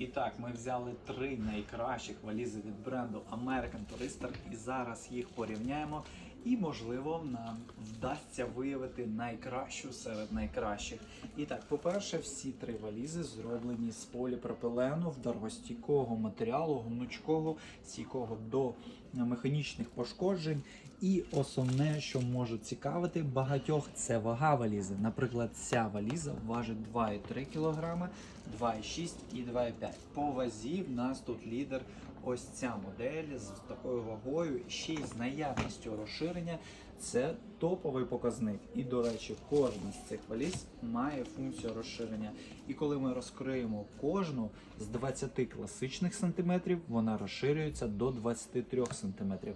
І так, ми взяли три найкращих валізи від бренду American Tourister і зараз їх порівняємо. І можливо нам вдасться виявити найкращу серед найкращих. І так, по-перше, всі три валізи зроблені з поліпропилену в дорогостійкого матеріалу, гнучкого, стійкого до механічних пошкоджень. І основне, що може цікавити багатьох, це вага валізи. Наприклад, ця валіза важить 2,3 кг, 2,6 і 2,5. По вазі в нас тут лідер. Ось ця модель з такою вагою, ще й з наявністю розширення. Це топовий показник. І, до речі, кожна з цих валіз має функцію розширення. І коли ми розкриємо кожну з 20 класичних сантиметрів, вона розширюється до 23 сантиметрів.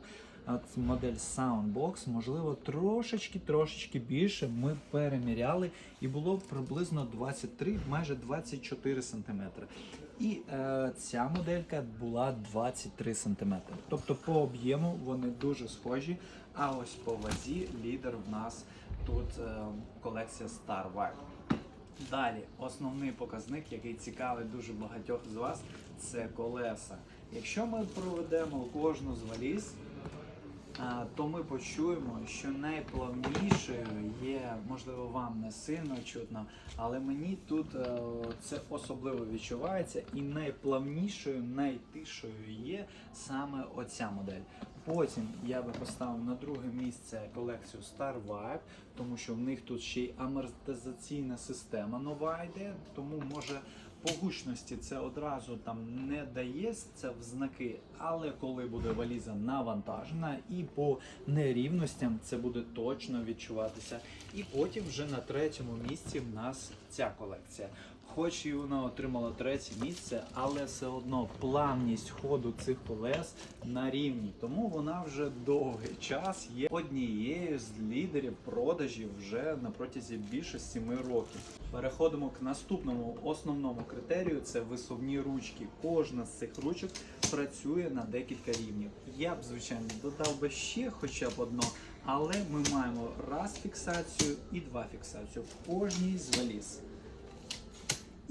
Модель Soundbox, можливо, трошечки, трошечки більше ми переміряли, і було приблизно 23, майже 24 сантиметри. І е, ця моделька була 23 сантиметри. Тобто по об'єму вони дуже схожі. А ось по вазі лідер в нас тут е, колекція Star Vibe. Далі, основний показник, який цікавить дуже багатьох з вас, це колеса. Якщо ми проведемо кожну з валіз, то ми почуємо, що найплавнішою є, можливо, вам не сильно чутно, але мені тут е, це особливо відчувається, і найплавнішою, найтишою є саме оця модель. Потім я би поставив на друге місце колекцію Star Vibe, тому що в них тут ще й амортизаційна система нова йде, тому може по гучності це одразу там не дає це в знаки, але коли буде валіза навантажена і по нерівностям це буде точно відчуватися. І потім вже на третьому місці в нас ця колекція. Хоч і вона отримала третє місце, але все одно плавність ходу цих колес на рівні. Тому вона вже довгий час є однією з лідерів продажів вже на протязі більше семи років. Переходимо к наступному основному критерію: це висувні ручки. Кожна з цих ручок працює на декілька рівнів. Я б звичайно додав би ще хоча б одно, але ми маємо раз фіксацію і два фіксацію в кожній з валіз.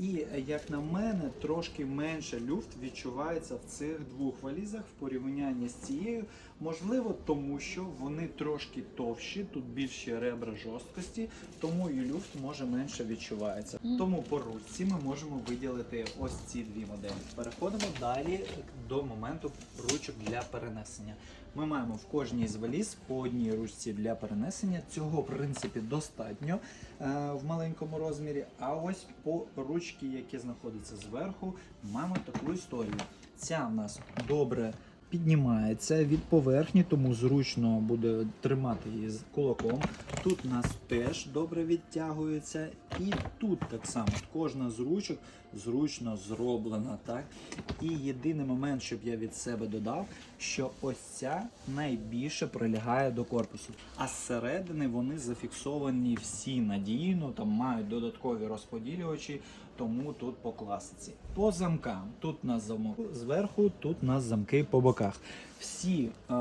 І е, як на мене, трошки менше люфт відчувається в цих двох валізах в порівнянні з цією. Можливо, тому що вони трошки товщі, тут більші ребра жорсткості, тому і люфт може менше відчувається. Тому по ручці ми можемо виділити ось ці дві моделі. Переходимо далі до моменту ручок для перенесення. Ми маємо в кожній з валіз по одній ручці для перенесення. Цього в принципі достатньо е, в маленькому розмірі. А ось по ручці, які знаходяться зверху, маємо таку історію. Ця в нас добре піднімається від поверхні, тому зручно буде тримати її з кулаком. Тут у нас теж добре відтягується, і тут так само кожна з ручок зручно зроблена. Так? І єдиний момент, щоб я від себе додав, що ось ця найбільше прилягає до корпусу. А зсередини вони зафіксовані всі надійно, там мають додаткові розподілювачі, тому тут по класиці. По замкам, тут у нас замок зверху, тут у нас замки по боках. Всі, е,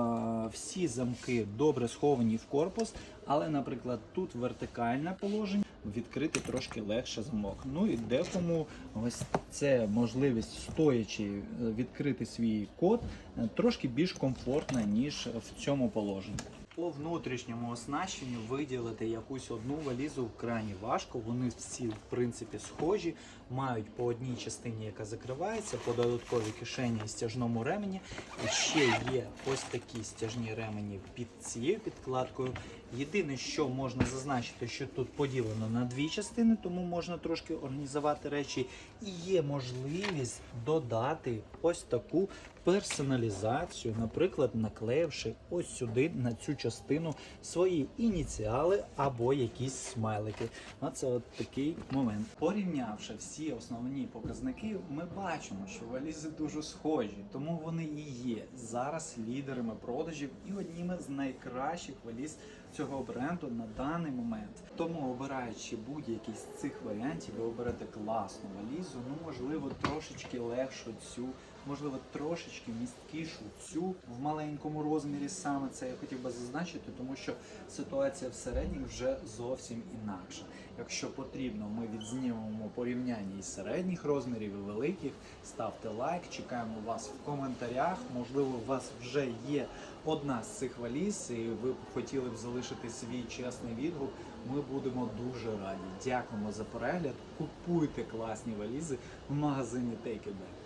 всі замки добре сховані в корпус, але, наприклад, тут вертикальне положення, відкрити трошки легше замок. Ну і декому ось це можливість стоячи е, відкрити свій код е, трошки більш комфортна, ніж в цьому положенні. По внутрішньому оснащенню виділити якусь одну валізу вкрай важко. Вони всі в принципі схожі, мають по одній частині, яка закривається, по додатковій кишені і стяжному ремені. І ще є ось такі стяжні ремені під цією підкладкою. Єдине, що можна зазначити, що тут поділено на дві частини, тому можна трошки організувати речі. І є можливість додати ось таку персоналізацію, наприклад, наклеївши ось сюди на цю частину свої ініціали або якісь смайлики. Ну, це от такий момент. Порівнявши всі основні показники, ми бачимо, що валізи дуже схожі, тому вони і є зараз лідерами продажів і одніми з найкращих валіз цього бренду на даний момент. Тому обираючи будь-який з цих варіантів, ви оберете класну валізу, ну можливо трошечки легшу цю, можливо трошечки місткішу цю в маленькому розмірі. Саме це я хотів би зазначити, тому що ситуація в середніх вже зовсім інакша. Якщо потрібно, ми відзнімемо порівняння із середніх розмірів і великих. Ставте лайк, чекаємо вас в коментарях. Можливо, у вас вже є одна з цих валіз, і ви б хотіли б залишити свій чесний відгук. Ми будемо дуже раді. Дякуємо за перегляд. Купуйте класні валізи в магазині Take It Back.